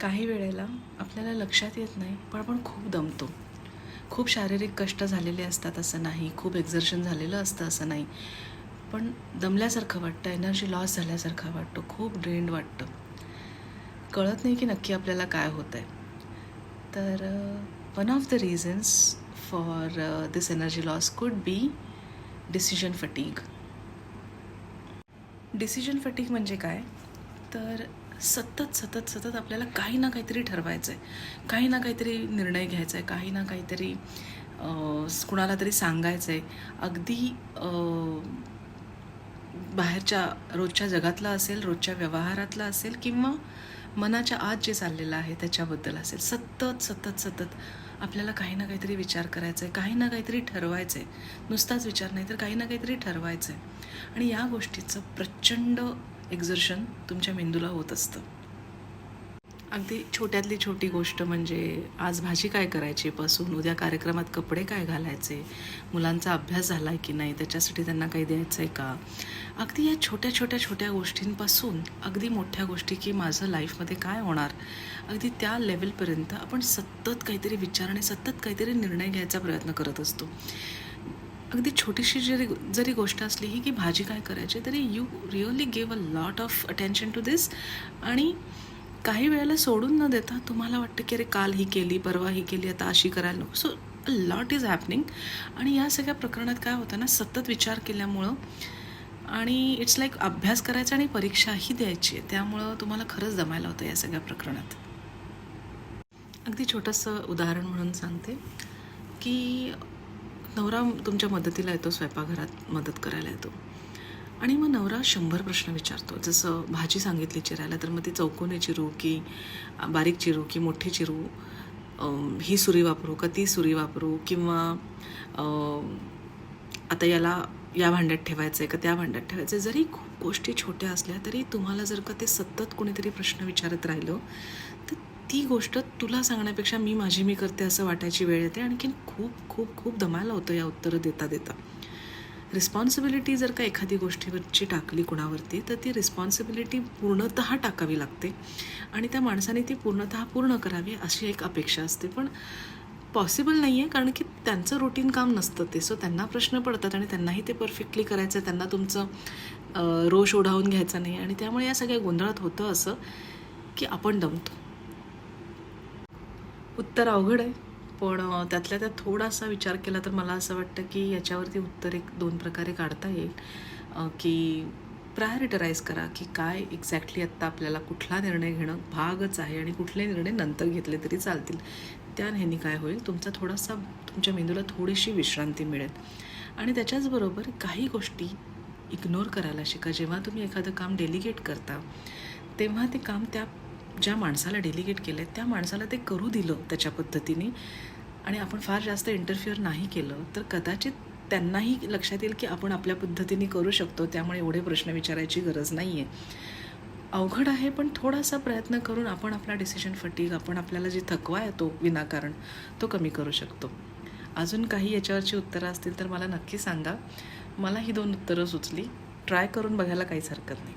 काही वेळेला आपल्याला लक्षात येत नाही पण आपण खूप दमतो. खूप शारीरिक कष्ट झालेले असतात असं नाही खूप एक्झर्शन झालेलं असतं असं नाही. पण दमल्यासारखं वाटतं एनर्जी लॉस झाल्यासारखं वाटतं खूप ड्रेंड वाटतं. कळत नाही की नक्की आपल्याला काय होतं आहे तर one of the reasons for this energy loss could be decision fatigue decision fatigue म्हणजे काय? तर सतत सतत सतत आपल्याला काही ना काहीतरी ठरवायचं आहे काही ना काहीतरी निर्णय घ्यायचा आहे काही ना काहीतरी कुणाला तरी सांगायचं आहे अगदी बाहेरच्या रोजच्या जगातला असेल रोजच्या व्यवहारातला असेल किंवा मनाच्या आत जे चाललेलं आहे त्याच्याबद्दल असेल सतत सतत सतत आपल्याला काही ना काहीतरी विचार करायचा आहे काही ना काहीतरी ठरवायचं आहे नुसताच विचार नाही तर काही ना काहीतरी ठरवायचं आहे आणि या गोष्टीचं प्रचंड एक्झर्शन तुमच्या मेंदूला होत असतं. अगदी छोट्यातली छोटी गोष्ट म्हणजे आज भाजी काय करायची? पासून उद्या कार्यक्रमात कपडे काय घालायचे? मुलांचा अभ्यास झाला आहे की नाही? त्याच्यासाठी त्यांना काही द्यायचं आहे का? अगदी या छोट्या छोट्या छोट्या गोष्टींपासून अगदी मोठ्या गोष्टी की माझं लाईफमध्ये काय होणार? अगदी त्या लेवलपर्यंत आपण सतत काहीतरी विचार आणि सतत काहीतरी निर्णय घ्यायचा प्रयत्न करत असतो. अगदी छोटीशी जरी जरी गोष्ट असली ही की भाजी काय करायची तरी you really give a lot of attention to this आणि काही वेळेला सोडून न देता तुम्हाला वाटतं की अरे काल ही केली परवा ही केली आता अशी करायला नको. So a lot is happening आणि या सगळ्या प्रकरणात काय होतं ना सतत विचार केल्यामुळं आणि इट्स लाईक अभ्यास करायचा आणि परीक्षाही द्यायची आहे. त्यामुळं तुम्हाला खरंच जमायला होतं या सगळ्या प्रकरणात. अगदी छोटंसं उदाहरण म्हणून सांगते की नवरा तुमच्या मदतीला येतो स्वयंपाकघरात मदत करायला येतो. आणि मग नवरा शंभर प्रश्न विचारतो. जसं भाजी सांगितली चिरायला तर मग ती चौकोनी चिरू की बारीक चिरू की मोठी चिरू ही सुरी वापरू का ती सुरी वापरू किंवा आता याला या भांड्यात ठेवायचं आहे का त्या भांड्यात ठेवायचं आहे जरी खूप गोष्टी छोट्या असल्या तरी तुम्हाला जर का ते सतत कोणीतरी प्रश्न विचारत राहिलं तर ती गोष्ट तुला सांगण्यापेक्षा मी माझी मी करते असं वाटायची वेळ येते. आणखीन खूप खूप खूप दमायला होतं या उत्तरं देता देता. रिस्पॉन्सिबिलिटी जर का एखादी गोष्टीवरची टाकली कुणावरती तर ती रिस्पॉन्सिबिलिटी पूर्णतः टाकावी लागते. आणि त्या माणसाने ती पूर्णतः पूर्ण करावी अशी एक अपेक्षा असते. पण पॉसिबल नाही आहे कारण की त्यांचं रुटीन काम नसतं ते. सो त्यांना प्रश्न पडतात आणि त्यांनाही ते परफेक्टली करायचं आहे त्यांना तुमचं रोष ओढावून घ्यायचा नाही. आणि त्यामुळे या सगळ्या गोंधळात होतं असं की आपण दमतो. उत्तर अवघड आहे. पण त्यातल्या त्यात थोडासा विचार केला तर मला असं वाटतं की याच्यावरती उत्तर एक दोन प्रकारे काढता येईल. की प्रायोरिटराईज करा की काय एक्झॅक्टली आत्ता आपल्याला कुठला निर्णय घेणं भागच आहे आणि कुठले निर्णय नंतर घेतले तरी चालतील. त्या ह्यानी काय होईल? तुमचा थोडासा तुमच्या मेंदूला थोडीशी विश्रांती मिळेल. आणि त्याच्याचबरोबर काही गोष्टी इग्नोर करायला शिका. जेव्हा तुम्ही एखादं काम डेलिगेट करता तेव्हा ते काम त्या ज्या माणसाला डेलिगेट केलं आहे त्या माणसाला ते करू दिलं त्याच्या पद्धतीने. आणि आपण फार जास्त इंटरफिअर नाही केलं तर कदाचित त्यांनाही लक्षात येईल की आपण आपल्या पद्धतीने करू शकतो त्यामुळे एवढे प्रश्न विचारायची गरज नाही आहे अवघड आहे पण थोडासा प्रयत्न करून आपण आपला डिसिजन फटीक आपण आपल्याला जी थकवा येतो विनाकारण तो कमी करू शकतो. अजून काही याच्यावरची उत्तरं असतील तर मला नक्की सांगा. मला ही दोन उत्तरं सुचली. ट्राय करून बघायला काहीच हरकत नाही.